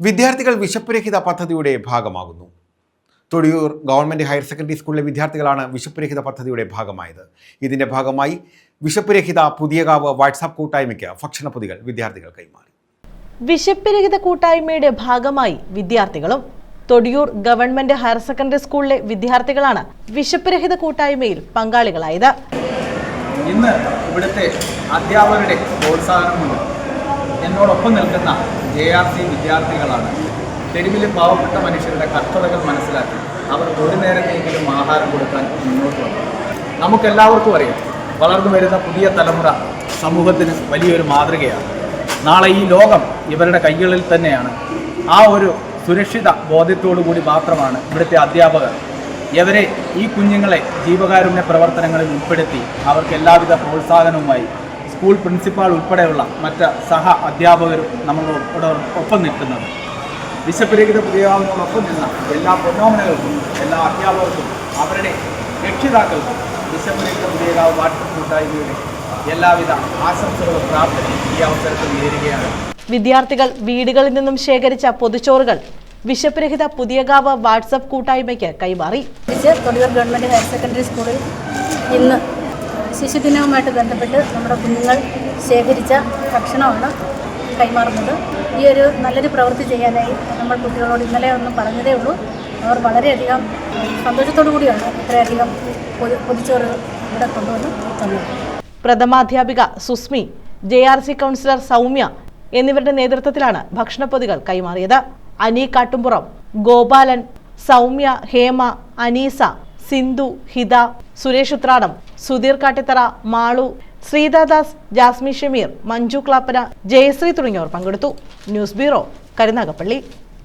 വിദ്യാർത്ഥികൾ വിശപ്പുരഹിത പദ്ധതിയുടെ ഭാഗമാകുന്നു. തൊടിയൂർ ഗവൺമെന്റ് ഹയർ സെക്കൻഡറി സ്കൂളിലെ വിദ്യാർത്ഥികളാണ് വിശപ്പുരഹിത പദ്ധതിയുടെ ഭാഗമായത്. ഇതിന്റെ ഭാഗമായി വിശപ്പുരഹിത പുതിയകാവ് വാട്സാപ്പ് കൂട്ടായ്മയ്ക്ക് ഭക്ഷണപ്പൊതികൾ വിദ്യാർത്ഥികൾ കൈമാറി. വിശപ്പുരഹിത കൂട്ടായ്മയുടെ ഭാഗമായി വിദ്യാർത്ഥികളും തൊടിയൂർ ഗവൺമെന്റ് ഹയർ സെക്കൻഡറി സ്കൂളിലെ വിദ്യാർത്ഥികളാണ് വിശപ്പുരഹിത കൂട്ടായ്മയിൽ പങ്കാളികളായത്. ഇന്ന് ഇവിടുത്തെ അധ്യാപകരുടെ പ്രോത്സാഹനം കൊണ്ട് എന്നോടൊപ്പം നിൽക്കുന്ന ജെ ആർ സി വിദ്യാർത്ഥികളാണ്. തെരുവിലെ പാവപ്പെട്ട മനുഷ്യരുടെ കഷ്ടതകൾ മനസ്സിലാക്കി അവർ ഒരു നേരത്തെങ്കിലും ആഹാരം കൊടുക്കാൻ മുന്നോട്ട് വന്നു. നമുക്കെല്ലാവർക്കും അറിയാം വളർന്നു വരുന്ന പുതിയ തലമുറ സമൂഹത്തിന് വലിയൊരു മാതൃകയാണ്. നാളെ ഈ ലോകം ഇവരുടെ കൈകളിൽ തന്നെയാണ്. ആ ഒരു സുരക്ഷിത ബോധ്യത്തോടു കൂടി മാത്രമാണ് ഇവിടുത്തെ അധ്യാപകർ. ഇവരെ ഈ കുഞ്ഞുങ്ങളെ ജീവകാരുണ്യ പ്രവർത്തനങ്ങളിൽ ഉൾപ്പെടുത്തി അവർക്ക് എല്ലാവിധ പ്രോത്സാഹനവുമായി സ്കൂൾ പ്രിൻസിപ്പാൾ ഉൾപ്പെടെയുള്ള മറ്റ് സഹ അധ്യാപകരും നമ്മളോട് ഒപ്പം നിൽക്കുന്നത്. വിശപ്പരഹിത പുതിയാവിനോടൊപ്പം നിന്ന എല്ലാ പൊന്നോമനകൾക്കും എല്ലാ അധ്യാപകർക്കും അവരുടെ രക്ഷിതാക്കൾക്കും വിശപ്പരഹിത പുതിയകാവ് വാട്സപ്പ് കൂട്ടായ്മയുടെ എല്ലാവിധ ആശംസകളും പ്രാർത്ഥനയും ഈ അവസരത്തിൽ നേരുകയാണ്. വിദ്യാർത്ഥികൾ വീടുകളിൽ നിന്നും ശേഖരിച്ച പൊതുച്ചോറുകൾ വിശപ്പുരഹിത പുതിയകാവ് വാട്സപ്പ് കൂട്ടായ്മയ്ക്ക് കൈമാറി. തൊടിയൂർ ഗവൺമെന്റ് ഹയർ സെക്കൻഡറി സ്കൂളിൽ ഇന്ന് ശിശുദിനവുമായിട്ട് ബന്ധപ്പെട്ട് നമ്മുടെ കുഞ്ഞുങ്ങൾ ശേഖരിച്ച ഭക്ഷണമാണ് കൈമാറുന്നത്. ഈ ഒരു നല്ലൊരു പ്രവൃത്തി ചെയ്യാനായി നമ്മൾ കുട്ടികളോട് ഇന്നലെ ഒന്നും പറഞ്ഞതേ ഉള്ളൂ. അവർ വളരെയധികം സന്തോഷത്തോടു കൂടിയാണ് ഇത്രയധികം പൊതു പൊതിച്ചോറ് ഇവിടെ കൊണ്ടുവന്ന് തന്നത്. പ്രഥമാധ്യാപിക Susmi J R C councillor Soumya എന്നിവരുടെ നേതൃത്വത്തിലാണ് ഭക്ഷണപ്പൊതികൾ കൈമാറിയത്. അനി കാട്ടുംപുറം ഗോപാലൻ സൗമ്യ ഹേമ അനീസ സിന്ധു ഹിത സുരേഷ് ഉത്രാടം സുധീർ കാട്ടിത്തറ മാളു ശ്രീതാദാസ് ജാസ്മി ഷമീർ മഞ്ജു ക്ലാപ്പന ജയശ്രീ തുടങ്ങിയവർ പങ്കെടുത്തു. News bureau Karunagappally.